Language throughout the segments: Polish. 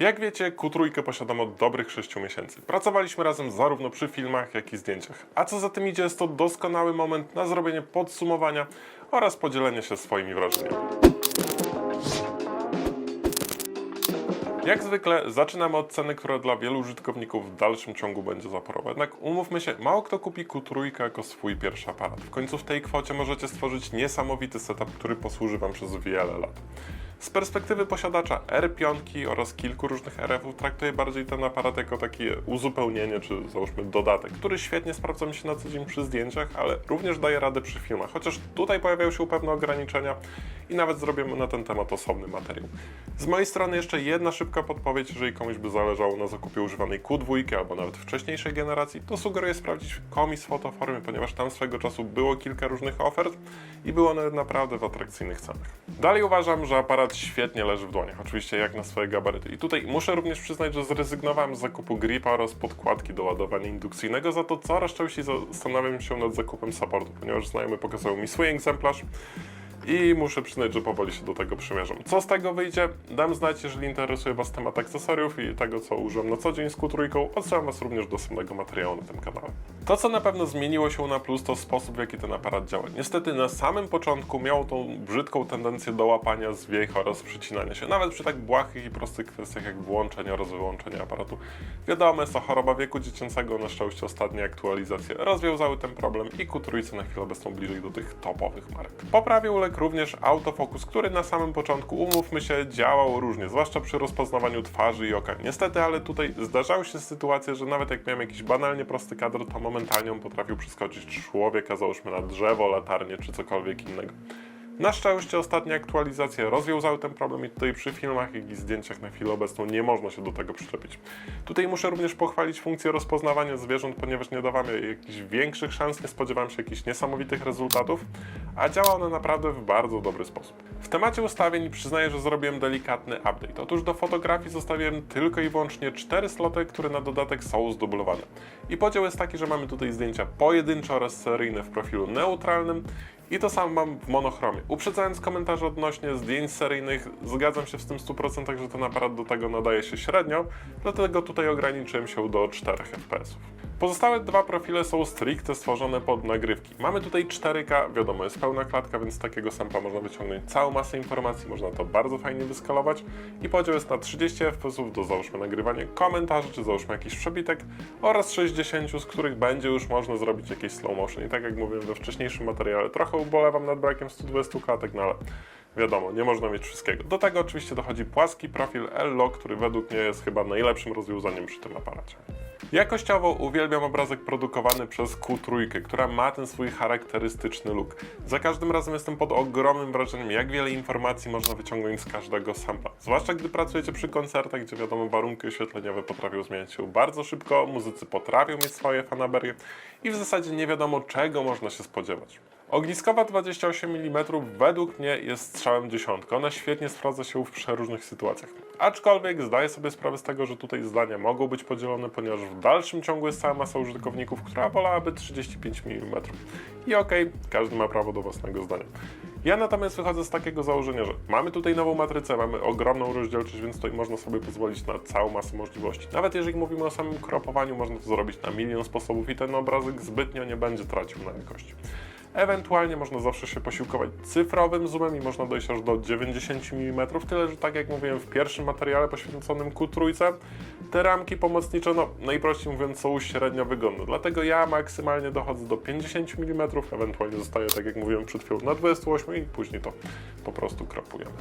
Jak wiecie, Q3 posiadam od dobrych 6 miesięcy. Pracowaliśmy razem zarówno przy filmach, jak i zdjęciach. A co za tym idzie, jest to doskonały moment na zrobienie podsumowania oraz podzielenie się swoimi wrażeniami. Jak zwykle zaczynamy od ceny, która dla wielu użytkowników w dalszym ciągu będzie zaporowa. Jednak umówmy się, mało kto kupi Q3 jako swój pierwszy aparat. W końcu w tej kwocie możecie stworzyć niesamowity setup, który posłuży Wam przez wiele lat. Z perspektywy posiadacza R5 oraz kilku różnych RF-ów traktuję bardziej ten aparat jako takie uzupełnienie, czy załóżmy dodatek, który świetnie sprawdza mi się na co dzień przy zdjęciach, ale również daje radę przy filmach, chociaż tutaj pojawiają się pewne ograniczenia i nawet zrobimy na ten temat osobny materiał. Z mojej strony jeszcze jedna szybka podpowiedź, jeżeli komuś by zależało na zakupie używanej Q2 albo nawet wcześniejszej generacji, to sugeruję sprawdzić komis fotoformy, ponieważ tam swego czasu było kilka różnych ofert i były one naprawdę w atrakcyjnych cenach. Dalej uważam, że aparat świetnie leży w dłoniach, oczywiście jak na swoje gabaryty. I tutaj muszę również przyznać, że zrezygnowałem z zakupu gripa oraz podkładki do ładowania indukcyjnego, za to coraz częściej zastanawiam się nad zakupem supportu, ponieważ znajomy pokazał mi swój egzemplarz i muszę przyznać, że powoli się do tego przymierzam. Co z tego wyjdzie? Dam znać, jeżeli interesuje Was temat akcesoriów i tego, co używam na co dzień z Q3. Odsyłam Was również do samego materiału na tym kanale. To, co na pewno zmieniło się na plus, to sposób, w jaki ten aparat działa. Niestety na samym początku miał tą brzydką tendencję do łapania zwiech oraz przycinania się, nawet przy tak błahych i prostych kwestiach jak włączenie oraz wyłączenie aparatu. Wiadomo, jest to choroba wieku dziecięcego, na szczęście ostatnie aktualizacje rozwiązały ten problem i Q3 na chwilę obecną bliżej do tych topowych marek. Poprawił lek również autofokus, który na samym początku, umówmy się, działał różnie, zwłaszcza przy rozpoznawaniu twarzy i oka. Niestety, ale tutaj zdarzały się sytuacje, że nawet jak miałem jakiś banalnie prosty kadr, to momentalnie on potrafił przeskoczyć człowieka, załóżmy na drzewo, latarnię czy cokolwiek innego. Na szczęście ostatnie aktualizacje rozwiązały ten problem i tutaj przy filmach i zdjęciach na chwilę obecną nie można się do tego przyczepić. Tutaj muszę również pochwalić funkcję rozpoznawania zwierząt, ponieważ nie dawała mi jakichś większych szans, nie spodziewałem się jakichś niesamowitych rezultatów, a działa ona naprawdę w bardzo dobry sposób. W temacie ustawień przyznaję, że zrobiłem delikatny update. Otóż do fotografii zostawiłem tylko i wyłącznie cztery sloty, które na dodatek są zdublowane. I podział jest taki, że mamy tutaj zdjęcia pojedyncze oraz seryjne w profilu neutralnym i to samo mam w monochromie. Uprzedzając komentarze odnośnie zdjęć seryjnych, zgadzam się z tym w 100%, że ten aparat do tego nadaje się średnio, dlatego tutaj ograniczyłem się do 4 fps. Pozostałe dwa profile są stricte stworzone pod nagrywki. Mamy tutaj 4K, wiadomo, jest pełna klatka, więc z takiego sampa można wyciągnąć całą masę informacji, można to bardzo fajnie wyskalować i podział jest na 30 fps do załóżmy nagrywanie komentarzy, czy załóżmy jakiś przebitek oraz 60, z których będzie już można zrobić jakieś slow motion. I tak jak mówiłem we wcześniejszym materiale, trochę ubolewam nad brakiem 120 klatek, no ale wiadomo, nie można mieć wszystkiego. Do tego oczywiście dochodzi płaski profil L-Log, który według mnie jest chyba najlepszym rozwiązaniem przy tym aparacie. Jakościowo uwielbiam obrazek produkowany przez Q3, która ma ten swój charakterystyczny look. Za każdym razem jestem pod ogromnym wrażeniem, jak wiele informacji można wyciągnąć z każdego sampla. Zwłaszcza gdy pracujecie przy koncertach, gdzie wiadomo warunki oświetleniowe potrafią zmieniać się bardzo szybko, muzycy potrafią mieć swoje fanaberie i w zasadzie nie wiadomo czego można się spodziewać. Ogniskowa 28 mm według mnie jest strzałem dziesiątką. Ona świetnie sprawdza się w przeróżnych sytuacjach. Aczkolwiek zdaję sobie sprawę z tego, że tutaj zdania mogą być podzielone, ponieważ w dalszym ciągu jest cała masa użytkowników, która wolałaby 35 mm. I okej, każdy ma prawo do własnego zdania. Ja natomiast wychodzę z takiego założenia, że mamy tutaj nową matrycę, mamy ogromną rozdzielczość, więc tutaj można sobie pozwolić na całą masę możliwości. Nawet jeżeli mówimy o samym kropowaniu, można to zrobić na milion sposobów i ten obrazek zbytnio nie będzie tracił na jakości. Ewentualnie można zawsze się posiłkować cyfrowym zoomem i można dojść aż do 90 mm, tyle że tak jak mówiłem w pierwszym materiale poświęconym Q3, te ramki pomocnicze, no najprościej mówiąc, są średnio wygodne. Dlatego ja maksymalnie dochodzę do 50 mm, ewentualnie zostaję, tak jak mówiłem przed chwilą, na 28 i później to po prostu kropujemy.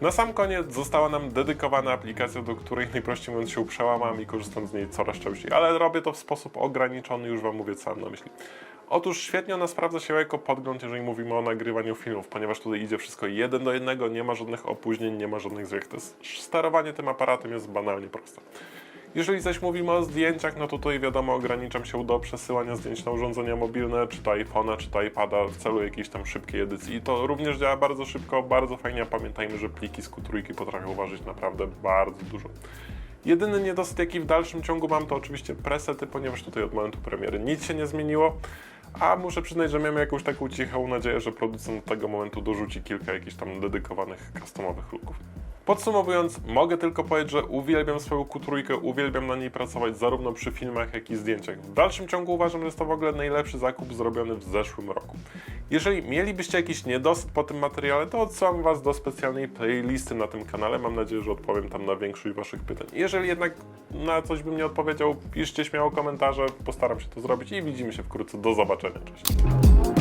Na sam koniec została nam dedykowana aplikacja, do której najprościej mówiąc się przełamam i korzystam z niej coraz częściej, ale robię to w sposób ograniczony, już Wam mówię co mam na myśli. Otóż świetnie ona sprawdza się jako podgląd, jeżeli mówimy o nagrywaniu filmów, ponieważ tutaj idzie wszystko jeden do jednego, nie ma żadnych opóźnień, nie ma żadnych zwiech. To jest, sterowanie tym aparatem jest banalnie proste. Jeżeli zaś mówimy o zdjęciach, no to tutaj wiadomo, ograniczam się do przesyłania zdjęć na urządzenia mobilne, czy to iPhone'a, czy to iPada w celu jakiejś tam szybkiej edycji. I to również działa bardzo szybko, bardzo fajnie, a pamiętajmy, że pliki z Q3 potrafią ważyć naprawdę bardzo dużo. Jedyny niedosyt, jaki w dalszym ciągu mam, to oczywiście presety, ponieważ tutaj od momentu premiery nic się nie zmieniło. A muszę przyznać, że miałem jakąś taką cichą nadzieję, że producent do tego momentu dorzuci kilka jakichś tam dedykowanych customowych looków. Podsumowując, mogę tylko powiedzieć, że uwielbiam swoją Q3, uwielbiam na niej pracować zarówno przy filmach, jak i zdjęciach. W dalszym ciągu uważam, że jest to w ogóle najlepszy zakup zrobiony w zeszłym roku. Jeżeli mielibyście jakiś niedosyt po tym materiale, to odsyłam Was do specjalnej playlisty na tym kanale. Mam nadzieję, że odpowiem tam na większość Waszych pytań. Jeżeli jednak na coś bym nie odpowiedział, piszcie śmiało komentarze, postaram się to zrobić i widzimy się wkrótce. Do zobaczenia. Cześć.